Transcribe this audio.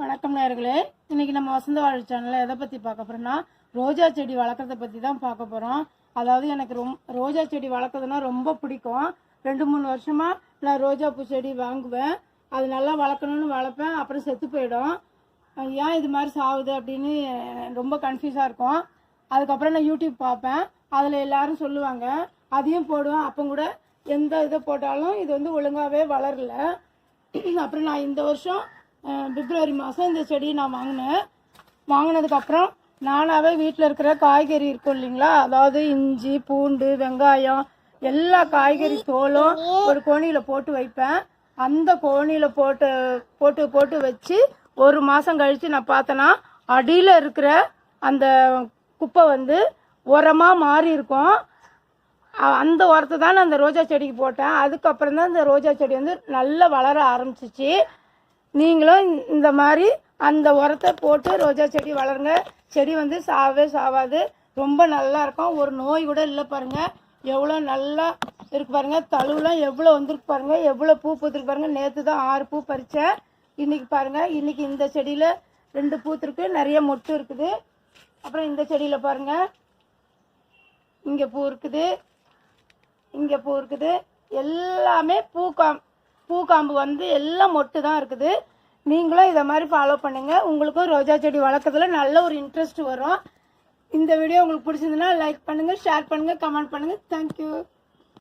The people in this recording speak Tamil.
வணக்கம் நேர்களே இன்னைக்கு நம்ம வசந்த வாழ் சேனல்ல எதை பத்தி பார்க்க போறோம்னா ரோஜா செடி வளர்க்கறத பத்தி தான் பார்க்க போறோம். அதாவது எனக்கு ரொம் ரோஜா செடி வளர்க்குறதுனா ரொம்ப பிடிக்கும். ரெண்டு மூணு வருஷமா நான் ரோஜா பூ செடி வாங்குவேன். அது நல்லா வளர்க்கணும்னு வளர்ப்பேன். அப்புறம் செத்து போயிடும். ஏன் இது மாதிரி சாகுது அப்படின்னு ரொம்ப கன்ஃபியூஸாக இருக்கும். அதுக்கப்புறம் நான் யூடியூப் பார்ப்பேன். அதில் எல்லாரும் சொல்லுவாங்க அதையும் போடுவேன். அப்போ கூட எந்த இதை போட்டாலும் இது வந்து ஒழுங்காகவே வளரல. அப்புறம் நான் இந்த வருஷம் பிப்ரவரி மாதம் இந்த செடியை நான் வாங்கினேன். வாங்கினதுக்கப்புறம் நானாகவே வீட்டில் இருக்கிற காய்கறி இருக்கும் இல்லைங்களா? அதாவது இஞ்சி பூண்டு வெங்காயம் எல்லா காய்கறி தோலும் ஒரு கோணியில் போட்டு வைப்பேன். அந்த கோணியில் போட்டு போட்டு போட்டு வச்சு ஒரு மாதம் கழித்து நான் பார்த்தேன்னா அடியில் இருக்கிற அந்த குப்பை வந்து உரமாக மாறி இருக்கும். அந்த உரத்தை தான் நான் அந்த ரோஜா செடிக்கு போட்டேன். அதுக்கப்புறம் தான் இந்த ரோஜா செடி வந்து நல்லா வளர ஆரம்பிச்சிச்சு. நீங்களும் இந்த- மாதிரி அந்த உரத்தை போட்டு ரோஜா செடி வளருங்க. செடி வந்து சாவே சாவாது. ரொம்ப நல்லா இருக்கும். ஒரு நோய் கூட இல்லை பாருங்கள் எவ்வளோ நல்லா இருக்கு பாருங்கள் தழுவுலாம் எவ்வளோ வந்திருக்கு பாருங்கள் எவ்வளோ பூ பூத்துருக்கு பாருங்கள் நேற்று தான் ஆறு பூ பறித்தேன் இன்றைக்கி பாருங்கள் இன்றைக்கி இந்த செடியில் ரெண்டு பூத்திருக்கு. நிறைய மொட்டு இருக்குது. அப்புறம் இந்த செடியில் பாருங்கள் இங்கே பூ இருக்குது. இங்கே பூ இருக்குது. எல்லாமே பூக்காம்பு வந்து எல்லாம் மொட்டு தான் இருக்குது. நீங்களும் இதை மாதிரி ஃபாலோ பண்ணுங்கள் உங்களுக்கும் ரோஜா செடி வளர்க்குறதுல நல்ல ஒரு இன்ட்ரெஸ்ட் வரும். இந்த வீடியோ உங்களுக்கு பிடிச்சிருந்ததுன்னா லைக் பண்ணுங்கள் ஷேர் பண்ணுங்கள் கமெண்ட் பண்ணுங்க. தேங்க்யூ